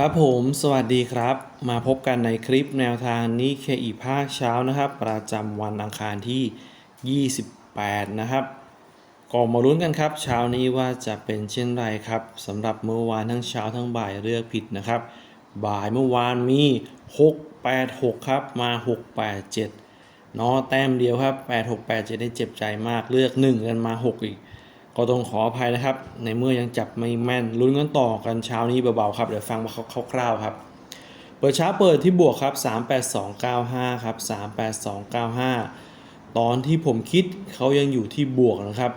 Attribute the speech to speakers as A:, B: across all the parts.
A: ครับผมสวัสดีครับ มาพบกันในคลิปแนวทางนี้เคอีภาคเช้านะครับ ประจำวันอังคารที่ 28 นะครับก็มาลุ้นกันครับ เช้านี้ว่าจะเป็นเช่นไรครับสำหรับเมื่อวานทั้งเช้าทั้งบ่ายเลือกผิดนะครับ บ่ายเมื่อวานมี 686 ครับมา 687เนาะแต้มเดียวครับ 8687ได้เจ็บใจมากเลือก 1 กันมา 6 อีก ก็ต้องขออภัยนะครับ ในเมื่อยังจับไม่แม่นลุ้นกันต่อกันเช้านี้เบาๆครับเดี๋ยวฟังมาคร่าวๆครับ เปิดเช้าเปิดที่บวกครับ 38295 ครับ 38295 ตอนที่ผมคิดเขายังอยู่ที่บวกนะครับ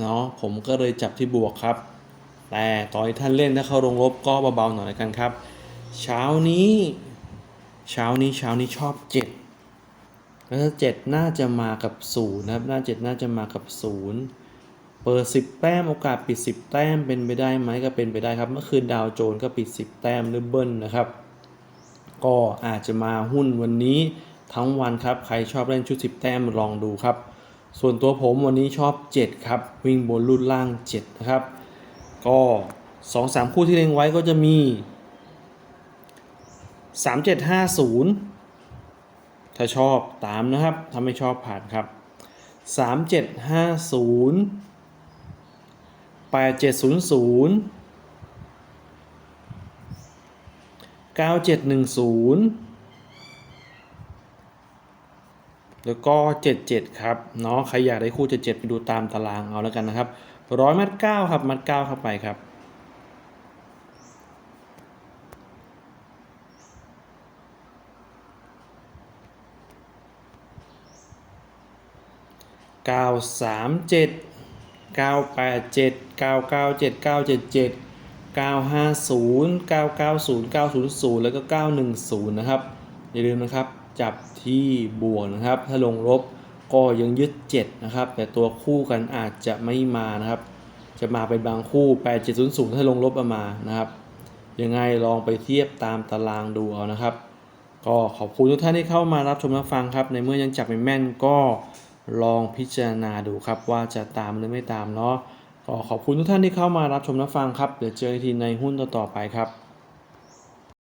A: เนาะผมก็เลยจับที่บวกครับ แต่ตอนที่ท่านเล่นถ้าเขาลงลบก็เบาๆหน่อยกันครับ เช้านี้เช้านี้เช้านี้ชอบ 7 แล้วถ้า7น่าจะมากับ 0 นะครับ หน้า 7 น่าจะมากับ 0 เปิด 10 แต้มโอกาสปิด 10 แต้มเป็นไปได้ไหมก็เป็นไปได้ครับ เมื่อคืนดาวโจนส์ก็ปิด 10 แต้มหรือเบิ้ลนะครับ ก็อาจจะมาหุ้นวันนี้ทั้งวันครับ ใครชอบเล่นชุด 10 แต้มลองดูครับ ส่วนตัวผมวันนี้ชอบ 7 ครับ วิ่งบนรุ่นล่าง 7 นะครับ ก็ 2-3 คู่ที่เล็งไว้ก็จะมี 3750 ถ้าชอบตามนะครับ ถ้าไม่ชอบผ่านครับ 3750 8700 9710แล้วก็ 77 ครับ เนาะ ใครอยากได้คู่ 77 ไปดูตามตารางเอาแล้วกันนะครับร้อยมัด9ครับ มัด9เข้าไปครับ 937 987 997 977 950 990 900 แล้วก็ 910 นะครับ อย่าลืมนะครับจับที่บวกนะครับ ถ้าลงลบก็ยังยึด 7 นะครับ แต่ตัวคู่กันอาจจะไม่มานะครับ จะมาเป็นบางคู่ 8700 ถ้าลงลบเอามานะครับ ยังไงลองไปเทียบตามตารางดูเอานะครับ ก็ขอบคุณทุกท่านที่เข้ามารับชมรับฟังครับ ในเมื่อยังจับไม่แม่นก็ ลองพิจารณาดูครับว่าจะตามหรือไม่ตามเนาะก็ขอบคุณทุกท่านที่เข้ามารับชมรับฟังครับ เดี๋ยวเจอกันทีในหุ้นต่อๆไปครับ